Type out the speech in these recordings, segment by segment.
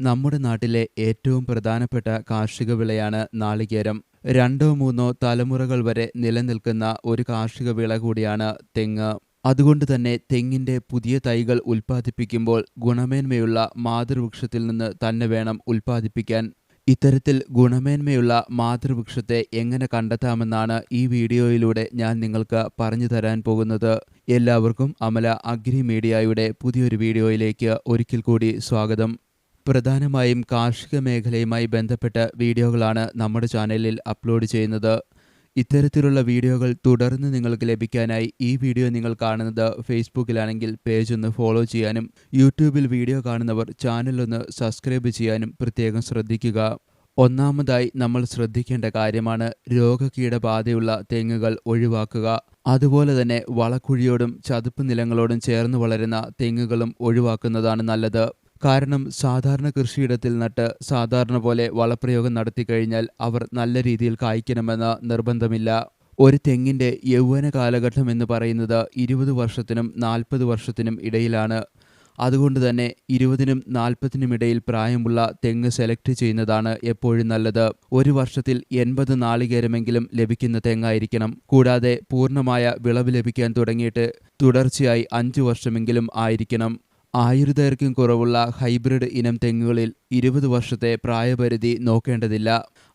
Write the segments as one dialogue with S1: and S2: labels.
S1: നമ്മുടെ നാട്ടിലെ ഏറ്റവും പ്രധാനപ്പെട്ട കാർഷിക വിളയാണ് നാളികേരം. രണ്ടോ മൂന്നോ തലമുറകൾ വരെ നിലനിൽക്കുന്ന ഒരു കാർഷിക വിള കൂടിയാണ് തെങ്ങ്. അതുകൊണ്ട് തന്നെ തെങ്ങിന്റെ പുതിയ തൈകൾ ഉൽപ്പാദിപ്പിക്കുമ്പോൾ ഗുണമേന്മയുള്ള മാതൃവൃക്ഷത്തിൽ നിന്ന് തന്നെ വേണം ഉൽപ്പാദിപ്പിക്കാൻ. ഇത്തരത്തിൽ ഗുണമേന്മയുള്ള മാതൃവൃക്ഷത്തെ എങ്ങനെ കണ്ടെത്താമെന്നാണ് ഈ വീഡിയോയിലൂടെ ഞാൻ നിങ്ങൾക്ക് പറഞ്ഞു തരാൻ പോകുന്നത്. എല്ലാവർക്കും അമല അഗ്രി മീഡിയയുടെ പുതിയൊരു വീഡിയോയിലേക്ക് ഒരിക്കൽ കൂടി സ്വാഗതം. പ്രധാനമായും കാർഷിക മേഖലയുമായി ബന്ധപ്പെട്ട വീഡിയോകളാണ് നമ്മുടെ ചാനലിൽ അപ്ലോഡ് ചെയ്യുന്നത്. ഇത്തരത്തിലുള്ള വീഡിയോകൾ തുടർന്ന് നിങ്ങൾക്ക് ലഭിക്കാനായി ഈ വീഡിയോ നിങ്ങൾ കാണുന്നത് ഫേസ്ബുക്കിലാണെങ്കിൽ പേജ് ഒന്ന് ഫോളോ ചെയ്യാനും യൂട്യൂബിൽ വീഡിയോ കാണുന്നവർ ചാനൽ ഒന്ന് സബ്സ്ക്രൈബ് ചെയ്യാനും പ്രത്യേകം ശ്രദ്ധിക്കുക. ഒന്നാമതായി നമ്മൾ ശ്രദ്ധിക്കേണ്ട കാര്യമാണ് രോഗകീടബാധയുള്ള തെങ്ങുകൾ ഒഴിവാക്കുക. അതുപോലെ തന്നെ വളക്കുഴിയോടും ചതുപ്പ് നിലങ്ങളോടും ചേർന്ന് വളരുന്ന തെങ്ങുകളും ഒഴിവാക്കുന്നതാണ് നല്ലത്. കാരണം സാധാരണ കൃഷിയിടത്തിൽ നട്ട് സാധാരണ പോലെ വളപ്രയോഗം നടത്തിക്കഴിഞ്ഞാൽ അവർ നല്ല രീതിയിൽ കായ്ക്കണമെന്ന് നിർബന്ധമില്ല. ഒരു തെങ്ങിന്റെ യൗവന കാലഘട്ടം എന്ന് പറയുന്നത് ഇരുപത് വർഷത്തിനും നാൽപ്പത് വർഷത്തിനും ഇടയിലാണ്. അതുകൊണ്ട് തന്നെ ഇരുപതിനും നാൽപ്പതിനും ഇടയിൽ പ്രായമുള്ള തെങ്ങ് സെലക്ട് ചെയ്യുന്നതാണ് എപ്പോഴും നല്ലത്. ഒരു വർഷത്തിൽ എൺപത് നാളികേരമെങ്കിലും ലഭിക്കുന്ന തെങ്ങായിരിക്കണം. കൂടാതെ പൂർണമായ വിളവ് ലഭിക്കാൻ തുടങ്ങിയിട്ട് തുടർച്ചയായി അഞ്ചു വർഷമെങ്കിലും ആയിരിക്കണം. ആയുർദൈർഘ്യം കുറവുള്ള ഹൈബ്രിഡ് ഇനം തെങ്ങുകളിൽ ഇരുപത് വർഷത്തെ പ്രായപരിധി നോക്കേണ്ടതില്ല.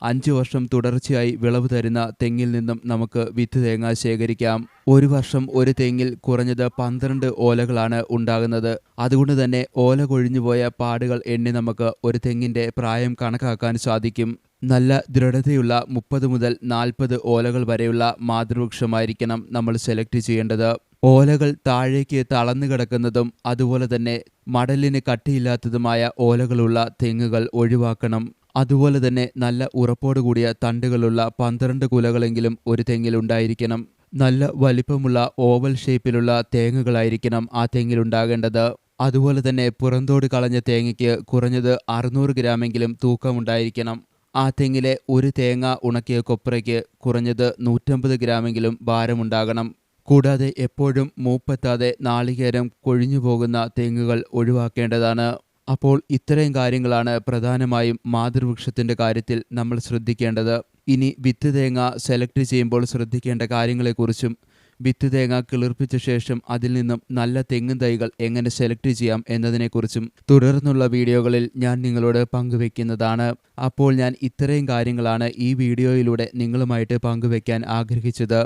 S1: അഞ്ച് വർഷം തുടർച്ചയായി വിളവ് തരുന്ന തെങ്ങിൽ നിന്നും നമുക്ക് വിത്ത് തേങ്ങ ശേഖരിക്കാം. ഒരു വർഷം ഒരു തെങ്ങിൽ കുറഞ്ഞത് പന്ത്രണ്ട് ഓലകളാണ് ഉണ്ടാകുന്നത്. അതുകൊണ്ട് തന്നെ ഓല കൊഴിഞ്ഞുപോയ പാടുകൾ എണ്ണി നമുക്ക് ഒരു തെങ്ങിന്റെ പ്രായം കണക്കാക്കാൻ സാധിക്കും. നല്ല ദൃഢതയുള്ള മുപ്പത് മുതൽ നാൽപ്പത് ഓലകൾ വരെയുള്ള മാതൃവൃക്ഷമായിരിക്കണം നമ്മൾ സെലക്ട് ചെയ്യേണ്ടത്. ഓലകൾ താഴേക്ക് തളർന്നു കിടക്കുന്നതും അതുപോലെ തന്നെ മടലിന് കട്ടിയില്ലാത്തതുമായ ഓലകളുള്ള തെങ്ങുകൾ ഒഴിവാക്കണം. അതുപോലെ തന്നെ നല്ല ഉറപ്പോടുകൂടിയ തണ്ടുകളുള്ള പന്ത്രണ്ട് കുലകളെങ്കിലും ഒരു തെങ്ങിൽ ഉണ്ടായിരിക്കണം. നല്ല വലിപ്പമുള്ള ഓവൽ ഷേപ്പിലുള്ള തേങ്ങകളായിരിക്കണം ആ തെങ്ങിൽ ഉണ്ടാകേണ്ടത്. അതുപോലെ തന്നെ പുറന്തോട് കളഞ്ഞ തേങ്ങയ്ക്ക് കുറഞ്ഞത് അറുന്നൂറ് ഗ്രാമെങ്കിലും തൂക്കമുണ്ടായിരിക്കണം. ആ തെങ്ങിലെ ഒരു തേങ്ങ ഉണക്കിയ കൊപ്രയ്ക്ക് കുറഞ്ഞത് നൂറ്റമ്പത് ഗ്രാമെങ്കിലും ഭാരമുണ്ടാകണം. കൂടാതെ എപ്പോഴും മൂപ്പെത്താതെ നാളികേരം കൊഴിഞ്ഞു പോകുന്ന തെങ്ങുകൾ ഒഴിവാക്കേണ്ടതാണ്. അപ്പോൾ ഇത്രയും കാര്യങ്ങളാണ് പ്രധാനമായും മാതൃവൃക്ഷത്തിന്റെ കാര്യത്തിൽ നമ്മൾ ശ്രദ്ധിക്കേണ്ടത്. ഇനി വിത്ത് തേങ്ങ സെലക്ട് ചെയ്യുമ്പോൾ ശ്രദ്ധിക്കേണ്ട കാര്യങ്ങളെക്കുറിച്ചും വിത്ത് തേങ്ങ കിളിർപ്പിച്ച ശേഷം അതിൽ നിന്നും നല്ല തെങ്ങും തൈകൾ എങ്ങനെ സെലക്ട് ചെയ്യാം എന്നതിനെക്കുറിച്ചും തുടർന്നുള്ള വീഡിയോകളിൽ ഞാൻ നിങ്ങളോട് പങ്കുവെക്കുന്നതാണ്. അപ്പോൾ ഞാൻ ഇത്രയും കാര്യങ്ങളാണ് ഈ വീഡിയോയിലൂടെ നിങ്ങളുമായിട്ട് പങ്കുവെക്കാൻ ആഗ്രഹിച്ചത്.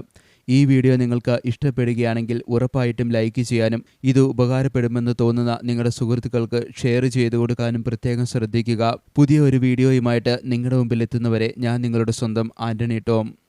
S1: ഈ വീഡിയോ നിങ്ങൾക്ക് ഇഷ്ടപ്പെടുകയാണെങ്കിൽ ഉറപ്പായിട്ടും ലൈക്ക് ചെയ്യാനും ഇത് ഉപകാരപ്പെടുമെന്ന് തോന്നുന്ന നിങ്ങളുടെ സുഹൃത്തുക്കൾക്ക് ഷെയർ ചെയ്തു കൊടുക്കാനും പ്രത്യേകം ശ്രദ്ധിക്കുക. പുതിയ ഒരു വീഡിയോയുമായിട്ട് നിങ്ങളുടെ മുമ്പിൽ എത്തുന്നവരെ ഞാൻ നിങ്ങളുടെ സ്വന്തം ആന്റണി ടോം.